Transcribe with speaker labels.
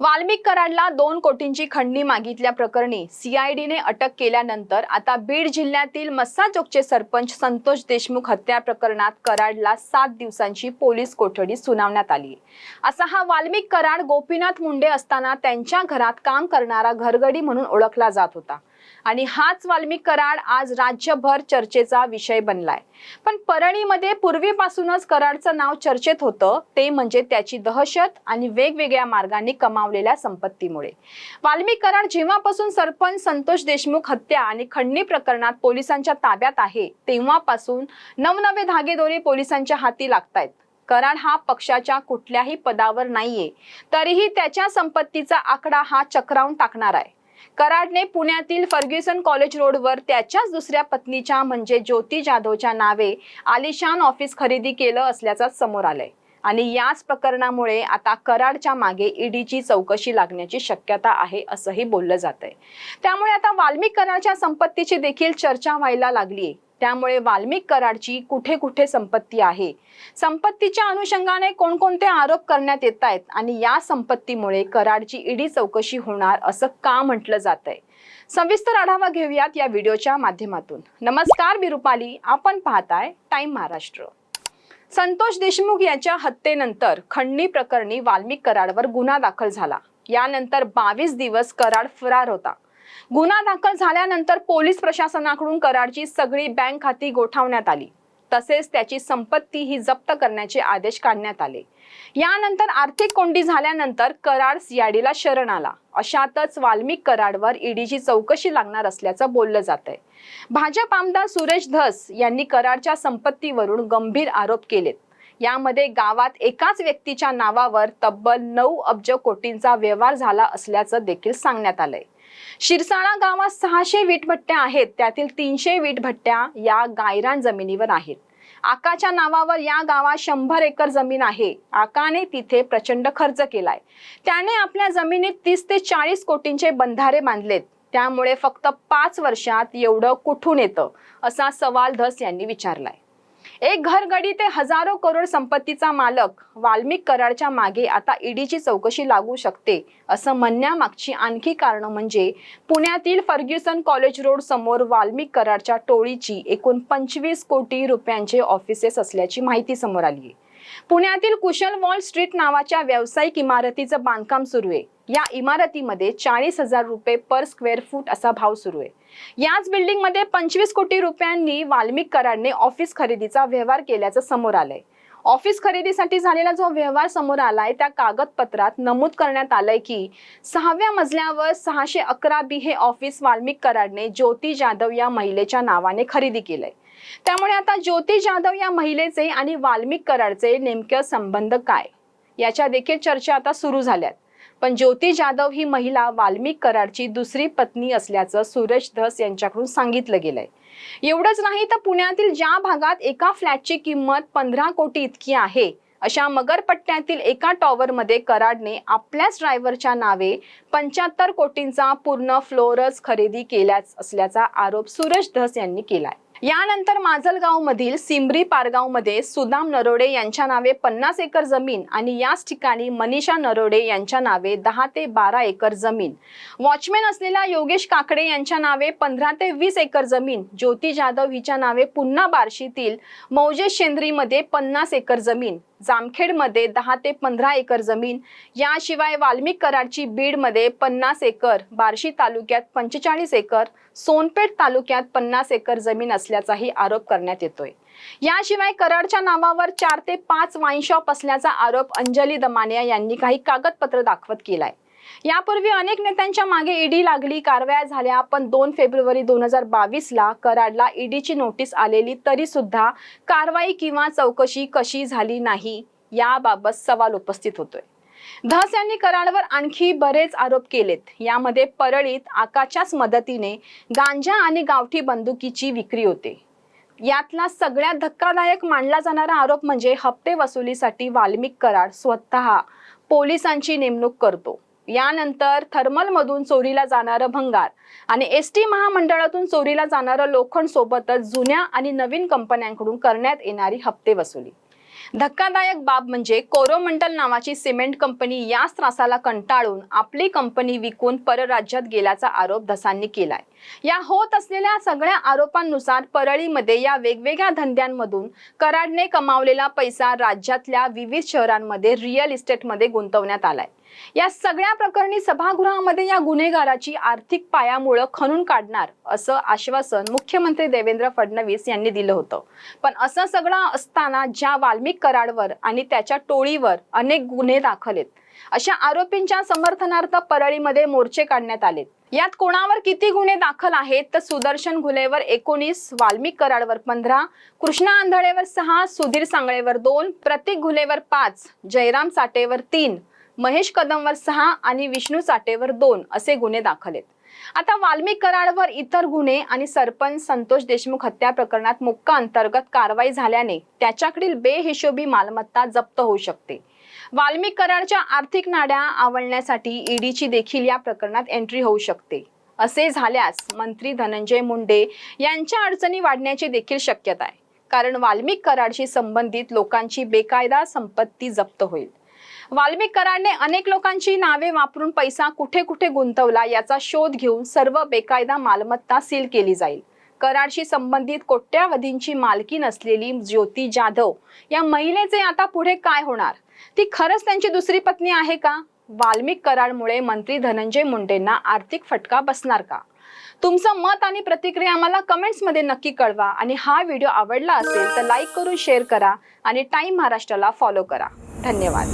Speaker 1: वाल्मिक कराडला दोन कोटींची खंडणी मागितल्या प्रकरणी सीआयडीने अटक केल्यानंतर आता बीड जिल्ह्यातील मस्साजोगचे सरपंच संतोष देशमुख हत्या प्रकरणात कराडला सात दिवसांची पोलीस कोठडी सुनावण्यात आली. असा हा वाल्मिक कराड गोपीनाथ मुंडे असताना त्यांच्या घरात काम करणारा घरगडी म्हणून ओळखला जात होता. आणि हाच वाल्मिक कराड आज राज्यभर चर्चेचा विषय बनलाय. पण परळीमध्ये पूर्वीपासूनच कराडचं नाव चर्चेत होतं ते म्हणजे त्याची दहशत आणि वेगवेगळ्या मार्गांनी कमावलेल्या संपत्तीमुळे. वाल्मिक कराड जेव्हापासून सरपंच संतोष देशमुख हत्या आणि खंडणी प्रकरणात पोलिसांच्या ताब्यात आहे तेव्हापासून नवनवे धागेदोरे पोलिसांच्या हाती लागतायत. कराड हा पक्षाच्या कुठल्याही पदावर नाहीये तरीही त्याच्या संपत्तीचा आकडा हा चक्रावून टाकणार आहे. कराडने पुण्यातील फर्ग्युसन कॉलेज रोडवर त्याच्याच दुसऱ्या पत्नीच्या म्हणजे ज्योती जाधवच्या नावे आलिशान ऑफिस खरेदी केलं असल्याचं समोर आलंय. आणि याच प्रकरणामुळे आता कराडच्या मागे ईडीची चौकशी लागण्याची शक्यता आहे असंही बोललं जात आहे त्यामुळे आता वाल्मिक कराडच्या संपत्तीची देखील चर्चा व्हायला लागलीय. त्यामुळे वाल्मिक कराडची कुठे कुठे संपत्ती आहे? संपत्तीच्या अनुषंगाने कोणकोणते आरोप करण्यात येत आहेत आणि या संपत्तीमुळे कराडची ईडी चौकशी होणार असं का म्हटलं जात आहे सविस्तर आढावा घेऊयात या व्हिडिओच्या माध्यमातून. नमस्कार मी रुपाली. आपण पाहताय टाइम महाराष्ट्र. संतोष देशमुख यांच्या हत्येनंतर खंडणी प्रकरणी वाल्मिक कराडवर गुन्हा दाखल झाला. यानंतर बावीस दिवस कराड फरार होता. गुन्हा दाखल झाल्यानंतर पोलीस प्रशासनाकडून कराडची सगळी बँक खाती गोठवण्यात आली. तसेच त्याची संपत्ती ही जप्त करण्याचे आदेश काढण्यात आले. यानंतर आर्थिक कोंडी झाल्यानंतर कराड सीआयडीला शरण आला. अशातच वाल्मिक कराडवर ईडीची चौकशी लागणार असल्याचं बोललं जात आहे भाजप आमदार सुरेश धस यांनी कराडच्या संपत्तीवरून गंभीर आरोप केलेत. यामध्ये गावात एकाच व्यक्तीच्या नावावर तब्बल नऊ अब्ज कोटींचा व्यवहार झाला असल्याचं देखील सांगण्यात आलंय. शिरसाळा गावात सहाशे वीटभट्ट्या आहेत. त्यातील तीनशे वीटभट्ट्या या गायरान जमिनीवर आहेत. आकाच्या नावावर या गावात शंभर एकर जमीन आहे. आकाने तिथे प्रचंड खर्च केलाय. त्याने आपल्या जमिनीत तीस ते चाळीस कोटींचे बंधारे बांधलेत. त्यामुळे फक्त पाच वर्षात एवढं कुठून येतं? असा सवाल धस यांनी विचारलाय. एक घरगडी ते हजारो करोड संपत्तीचा मालक वाल्मिक कराडच्या मागे आता ईडीची चौकशी लागू शकते असं म्हणण्यामागची आणखी कारण म्हणजे पुण्यातील फर्ग्युसन कॉलेज रोड समोर वाल्मिक कराडच्या टोळीची एकूण पंचवीस कोटी रुपयांचे ऑफिसेस असल्याची माहिती समोर आली आहे पुण्यातील कुशल वॉल स्ट्रीट नावाच्या व्यावसायिक इमारतीचं बांधकाम सुरू आहे. या इमारतीमध्ये चाळीस हजार रुपये पर स्क्वेअर फूट असा भाव सुरू आहे. याच बिल्डिंगमध्ये पंचवीस कोटी रुपयांनी वाल्मिक कराडने ऑफिस खरेदीचा व्यवहार केल्याचं समोर आलंय. ऑफिस खरेदीसाठी झालेला जो व्यवहार समोर आलाय त्या कागदपत्रात नमूद करण्यात आलंय की सहाव्या मजल्यावर सहाशे अकरा बी हे ऑफिस वाल्मिक कराडने ज्योती जाधव या महिलेच्या नावाने खरेदी केलंय. त्यामुळे आता ज्योती जाधव या महिलेचे आणि वाल्मिक कराडचे नेमके संबंध काय? याच्या देखील चर्चा आता सुरू झाल्यात. पण ज्योती जाधव ही महिला वाल्मिक कराडची दुसरी पत्नी असल्याचं सुरेश धस यांच्याकडून सांगितलं गेलंय. एवढंच नाही तर पुण्यातील ज्या भागात एका फ्लॅटची किंमत पंधरा कोटी इतकी आहे अशा मगरपट्ट्यातील एका टॉवरमध्ये कराडने आपल्याच ड्रायव्हरच्या नावे पंच्याहत्तर कोटींचा पूर्ण फ्लोरच खरेदी केल्याच असल्याचा आरोप सुरेश धस यांनी केलाय. यानंतर माजलगावमधील सिमरी पारगावमध्ये सुदाम नरोडे यांच्या नावे पन्नास एकर जमीन आणि याच ठिकाणी मनीषा नरोडे यांच्या नावे दहा ते बारा एकर जमीन. वॉचमॅन असलेल्या योगेश काकडे यांच्या नावे पंधरा ते वीस एकर जमीन. ज्योती जाधव हिच्या नावे पुन्हा बार्शीतील मौजे शेंद्रीमध्ये पन्नास एकर जमीन. जामखेडमध्ये दहा ते पंधरा एकर जमीन याशिवाय वाल्मिक कराडची बीडमध्ये पन्नास एकर बार्शी तालुक्यात पंचेचाळीस एकर सोनपेठ तालुक्यात पन्नास एकर जमीन असल्याचाही आरोप करण्यात येतोय. याशिवाय कराडच्या नावावर चार ते पाच वाईन शॉप असल्याचा आरोप अंजली दमानिया यांनी काही कागदपत्र दाखवत केलाय. यापूर्वी अनेक नेत्यांच्या मागे ईडी लागली कारवाया झाल्या पण दोन फेब्रुवारी दोन हजार बावीस ला कराडला ईडीची नोटीस आलेली तरी सुद्धा कारवाई किंवा चौकशी कशी झाली नाही याबाबत सवाल उपस्थित होतोय. धस यांनी कराडवर आणखी बरेच आरोप केलेत. यामध्ये परळीत आकाच्याच मदतीने गांजा आणि गावठी बंदुकीची विक्री होते. यातला सगळ्यात धक्कादायक मानला जाणारा आरोप म्हणजे हप्ते वसुलीसाठी वाल्मिक कराड स्वतः पोलिसांची नेमणूक करतो. यानंतर थर्मलमधून चोरीला जाणारं भंगार आणि एस टी महामंडळातून चोरीला जाणारं लोखंड सोबतच जुन्या आणि नवीन कंपन्यांकडून करण्यात येणारी हप्ते वसुली. धक्कादायक बाब म्हणजे कोरोमंडल नावाची सिमेंट कंपनी याच त्रासाला कंटाळून आपली कंपनी विकून परराज्यात गेल्याचा आरोप धसांनी केलाय. या होत असलेल्या सगळ्या आरोपांनुसार परळीमध्ये या वेगवेगळ्या धंद्यांमधून कराडने कमावलेला पैसा राज्यातल्या विविध शहरांमध्ये रिअल इस्टेटमध्ये गुंतवण्यात आलाय. या सगळ्या प्रकरणी सभागृहामध्ये या गुन्हेगाराची आर्थिक पायामुळं खणून काढणार असं आश्वासन मुख्यमंत्री देवेंद्र फडणवीस यांनी दिलं होतं. पण असं सगळं असताना ज्या वाल्मिक कराडवर आणि त्याच्या टोळीवर अनेक गुन्हे दाखल आहेत अशा आरोपींच्या समर्थनार्थ परळीमध्ये मोर्चे काढण्यात आलेत. यात कोणावर किती गुन्हे दाखल आहेत तर सुदर्शन घुलेवर एकोणीस वाल्मिक कराडवर पंधरा कृष्णा आंधळेवर सहा सुधीर सांगळेवर दोन प्रतीक घुलेवर पाच जयराम साटेवर तीन महेश कदमवर सहा आणि विष्णू साठेवर दोन असे गुन्हे दाखल आहेत. आता वाल्मिक कराडवर इतर गुन्हे आणि सरपंच संतोष देशमुख हत्या प्रकरणात मुक्का अंतर्गत कारवाई झाल्याने त्याच्याकडील बेहिशोबी मालमत्ता जप्त होऊ शकते. वाल्मिक कराडच्या आर्थिक नाड्या आवळण्यासाठी ईडीची देखील या प्रकरणात एंट्री होऊ शकते. असे झाल्यास मंत्री धनंजय मुंडे यांच्या अडचणी वाढण्याची देखील शक्यता आहे. कारण वाल्मिक कराडशी संबंधित लोकांची बेकायदा संपत्ती जप्त होईल. वाल्मिक कराडने अनेक लोकांची नावे वापरून पैसा कुठे कुठे गुंतवला याचा शोध घेऊन सर्व बेकायदा मालमत्ता सील केली जाईल. कराडशी संबंधित कोट्यावधींची मालकी नसलेली ज्योती जाधव या महिलेचे आता पुढे काय होणार? ती खरंच त्यांची दुसरी पत्नी आहे का? वाल्मिक कराडमुळे मंत्री धनंजय मुंडेंना आर्थिक फटका बसणार का? तुमचं मत आणि प्रतिक्रिया आम्हाला कमेंट्समध्ये नक्की कळवा आणि हा व्हिडिओ आवडला असेल तर लाईक करून शेअर करा आणि टाईम महाराष्ट्राला फॉलो करा. धन्यवाद.